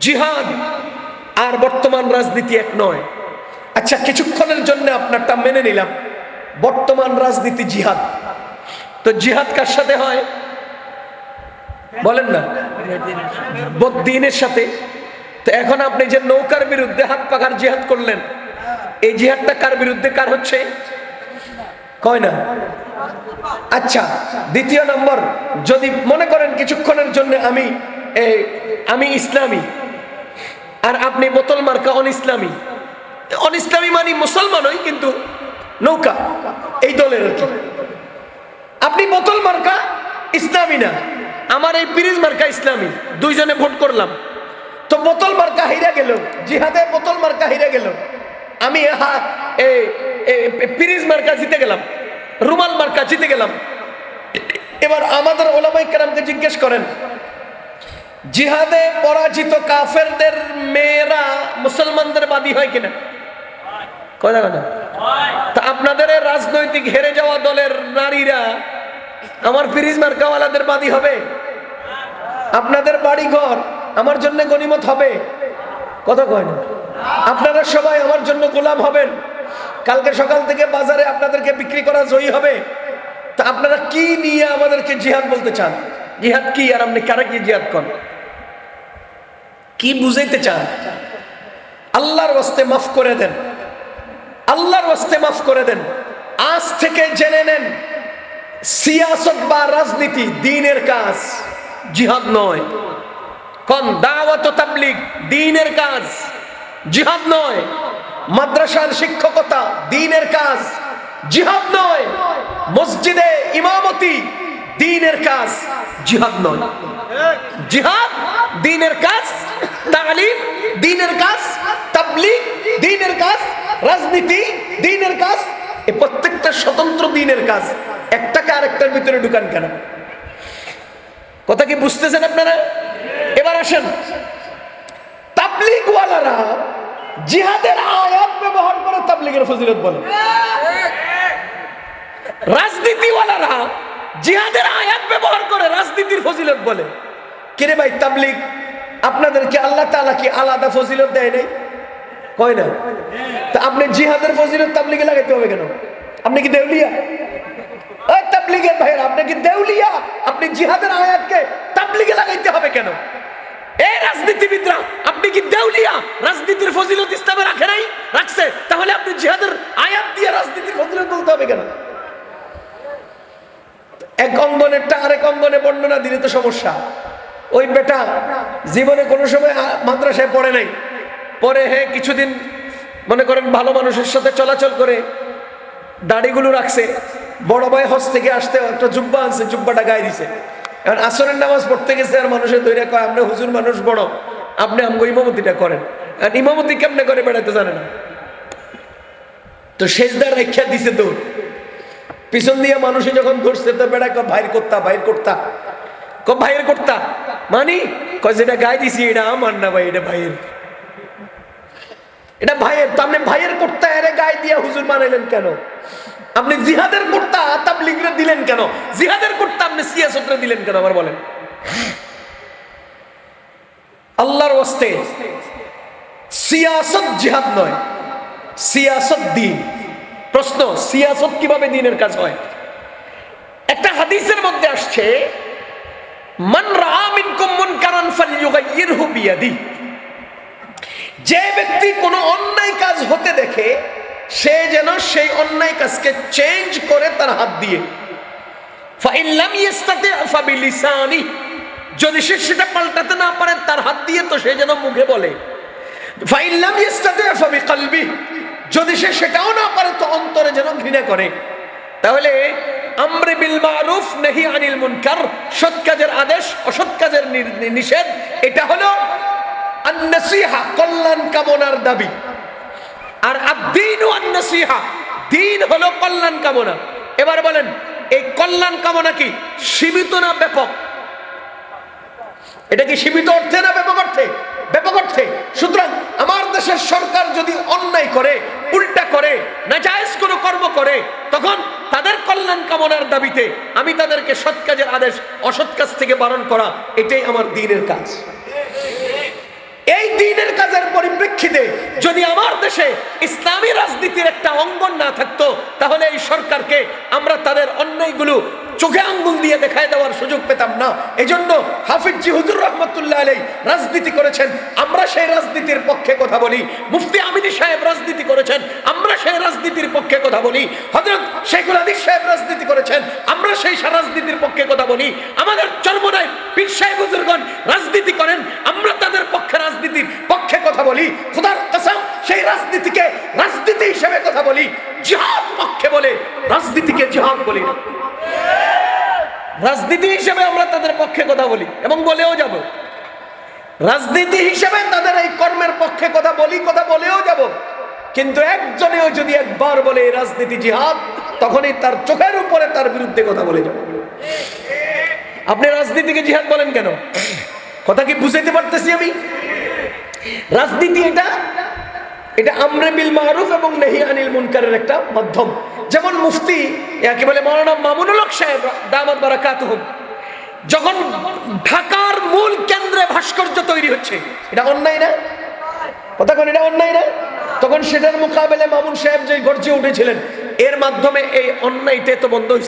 জিহাদ আর বর্তমান রাজনীতি এক নয়। আচ্ছা কিছুক্ষণের জন্য আপনারটা মেনে নিলাম। বর্তমান রাজনীতি জিহাদ। তো জিহাদ কার সাথে হয়? বলেন না। বদিনের সাথে। তো এখন আপনি যে নৌকার বিরুদ্ধে হাত পাখার জিহাদ করলেন, এই জিহাদটা কার বিরুদ্ধে? কার হচ্ছে? কয় না? আচ্ছা দ্বিতীয় নম্বর, যদি মনে করেন কিছুক্ষণের জন্য আমি আমি ইসলামী। আর আপনি বোতল মার্কা অন ইসলামী অন ইসলামী মানে মুসলমান মুসলমানই কিন্তু নৌকা, এই দলের আপনি বোতল মার্কা ইসলামী না। আমার এই পিরিজ মার্কা ইসলামী। দুইজনে ভোট করলাম। তো বোতল মার্কা হিরে গেল। জিহাদে বোতল মার্কা হিরে গেল। আমি পিরিজ মার্কা জিতে গেলাম। রুমাল মার্কা জিতে গেলাম। এবার আমাদের ওলামাই কেরামকে জিজ্ঞেস করেন জিহাদে পরাজিত কাফেরদের মেয়েরা মুসলমানদের বাদী হয় কিনা? কথা তা আপনাদের রাজনৈতিক হেরে যাওয়া দলের নারীরা আমার ফিরিজ মার্কাওয়ালাদের বাদী হবে? আপনাদের বাড়ি ঘর আমার জন্য গনিমত হবে? কথা কয় না। আপনারা সবাই আমার জন্য গোলাম হবেন। কালকে সকাল থেকে বাজারে আপনাদেরকে বিক্রি করা জয়ী হবে। তা আপনারা কি নিয়ে আমাদেরকে জিহাদ বলতে চান? জিহাদ কি? আর আপনি কারা কি জিহাদ করেন? কি বুঝাইতে চান? আল্লাহর ওয়াস্তে মাফ করে দেন। আল্লাহর ওয়াস্তে মাফ করে দেন। আজ থেকে জেনে নেন, সিয়াসত বা রাজনীতি দিনের কাজ, জিহাদ নয়। কোন দাওয়াত তাবলিগ দিনের কাজ, জিহাদ নয়। মাদ্রাসার শিক্ষকতা দিনের কাজ, জিহাদ নয়। মসজিদে ইমামতি দিনের কাজ, জিহাদ নয়। জিহাদ দিনের কাজ তালিম, দিনের কাজ, তাবলিগ, দিনের কাজ, রাজনীতি, দিনের কাজ, এই প্রত্যেকটা স্বতন্ত্র দিনের কাজ। একটাকে আরেকটার ভিতরে ঢুকান কেন? কথা কি বুঝতেছেন আপনারা? এবার আসেন। তাবলিগওয়ালারা জিহাদের আয়াত ব্যবহার করে তাবলিগের ফজিলত বলে। রাজনীতিওয়ালারা জিহাদের আয়াত ব্যবহার করে রাজনীতির ফজিলত বলে। কিরে ভাই, তাবলিগ? আপনাদেরকে আল্লাহ তালা কি আলাদা ফজিলত দেয় নাই? কয় না? তা আপনি জিহাদের ফজিলত তাবলিগে লাগাইতে হবে কেন? আপনি কি দেউলিয়া? আপনি জিহাদের আয়াতকে লাগাইতে হবে কেন? এই রাজনীতিবিদরা, আপনি কি দেউলিয়া? রাজনীতির ফজিলত ইসলামে রাখে নাই? রাখছে। তাহলে আপনি জিহাদের আয়াত দিয়ে রাজনীতির ফজিলত বলতে হবে কেন? এক আরেক অঙ্গনে বর্ণনা দিলে তো সমস্যা। ওই বেটা জীবনে কোনো সময় মাদ্রাসায় পড়ে নাই। পরে হ্যাঁ কিছুদিন মনে করেন ভালো মানুষের সাথে চলাচল করে দাড়িগুলো রাখছে, বড় ভাই হজ থেকে আসতে একটা জুব্বা আনছে, জুব্বাটা গায়ে দিছে। এখন আসরের নামাজ পড়তে গেছে আর মানুষের দৈরা কয় আপনি হুজুর মানুষ বড়, আপনি আমগো ইমামতিটা করেন। আর ইমামতি কেমনে করে বেড়াতে জানে না। তো শেষদার রেখা দিছে দৌড়। পিছন দিয়ে মানুষে যখন ধরছে, তো বেড়া ভাইর করতা ভাইর করতা। ক ভাইয়ের করতা। মানি? কয় যেটা গায়ে দিছি, এটা আমার না ভাই, এটা ভাইয়ের। এটা ভাইয়ের, তো আপনি ভাইয়ের করতা এর গায়ে দিয়ে হুজুর বানাইলেন কেন? আপনি জিহাদের করতা তাবলিগরে দিলেন কেন? জিহাদের করতা আপনি সিয়াসতরে দিলেন কেন, আবার বলেন। আল্লাহর ওয়াস্তে, সিয়াসত জিহাদ নয়, সিয়াসত দিন। প্রশ্ন, সিয়াসত কীভাবে দিনের কাজ হয়? একটা হাদিসের মধ্যে আসছে মান রাআ মিনকুম মুনকারান ফালইয়ুগাইয়িরহু বিয়াদি। যে ব্যক্তি কোনো অন্যায় কাজ হতে দেখে, সে যেন সেই অন্যায় কাজকে চেঞ্জ করে তার হাত দিয়ে। ফাইন লাম ইস্তাতি ফাবিলিসানি। যদি সে সেটা পাল্টাতে না পারে তার হাত দিয়ে তো সে যেন মুখে বলে। ফাইন লাম ইস্তাতি ফাবিকলবি। যদি সে সেটাও না পারে তো অন্তরে যেন ঘৃণা করে। তাহলে আমরে বিল মারুফ, নেহি আনিল মুনকার, সৎ কাজের আদেশ, অসৎ কাজের নিষেধ, এটা হলো কল্যাণ কামনার দাবি। আর দিন হলো কল্যাণ কামনা। এবার বলেন, এই কল্যাণ কামনা কি সীমিত না ব্যাপক? এটা কি সীমিত অর্থে না ব্যাপক অর্থে? ব্যাপক অর্থে। সুতরাং আমার দেশের সরকার যদি অন্যায় করে, উল্টা করে না নাজায়েজ কোনো কর্ম করে, তখন কল্যাণ কামনার দাবিতে আমি তাদেরকে সৎ কাজের আদেশ, অসৎ কাজ থেকে বারণ করা, এটাই আমার দিনের কাজ। এই দিনের কাজের পরিপ্রেক্ষিতে যদি আমার দেশে ইসলামী রাজনীতির একটা অঙ্গন না থাকতো, তাহলে এই সরকারকে আমরা তাদের অন্যায়গুলো চোখে আঙ্গুল দিয়ে দেখায় দেওয়ার সুযোগ পেতাম না। এজন্য হাফিজি হুজুর রহমতুল্লাহ আলাই রাজনীতি করেছেন। আমরা সেই রাজনীতির পক্ষে কথা বলি। মুফতি আমিনী সাহেব রাজনীতি করেছেন। আমরা সেই রাজনীতির পক্ষে কথা বলি। হজরত শেখুল আদিস সাহেব রাজনীতি করেছেন। আমরা সেই রাজনীতির পক্ষে কথা বলি। আমাদের চর্মনায় পীর সাহেব হুজুরগণ রাজনীতি করেন। আমরা তাদের পক্ষে রাজনীতির পক্ষে কথা বলি। খুদার কসম, সেই রাজনীতিকে রাজনীতি হিসেবে কথা বলি। জিহাদ পক্ষে বলে, রাজনীতিকে জিহাদ বলি। না রাজনীতি হিসেবে আমরা তাদের পক্ষে কথা বলি এবং বলেও যাব। রাজনীতি হিসেবে তাদের এই কর্মের পক্ষে কথা বলি, কথা বলেও যাব। কিন্তু একজনেও যদি একবার বলে রাজনীতি জিহাদ, তখনই তার চোখের উপরে তার বিরুদ্ধে কথা বলে যাব। আপনি রাজনীতিকে জিহাদ বলেন কেন? কথা কি বুঝাইতে পারতেছি আমি? রাজনীতি এটা এটা আমরে বিল মারুফ এবং নেহি আনিল মুনকারের একটা মাধ্যম। যেমন মুফতি, একে বলে মৌলানা মামুনুল হক সাহেব, দামাত বারাকাতুহুম। যখন ঢাকার মূল কেন্দ্রে ভাস্কর্য তৈরি হচ্ছে, এটা অন্যায় না? তখন এটা অন্যায় না? তখন সেটার মোকাবেলে মামুন সাহেব যে গর্জে উঠেছিলেন, এর মাধ্যমে এই অন্যায়টা তো বন্ধ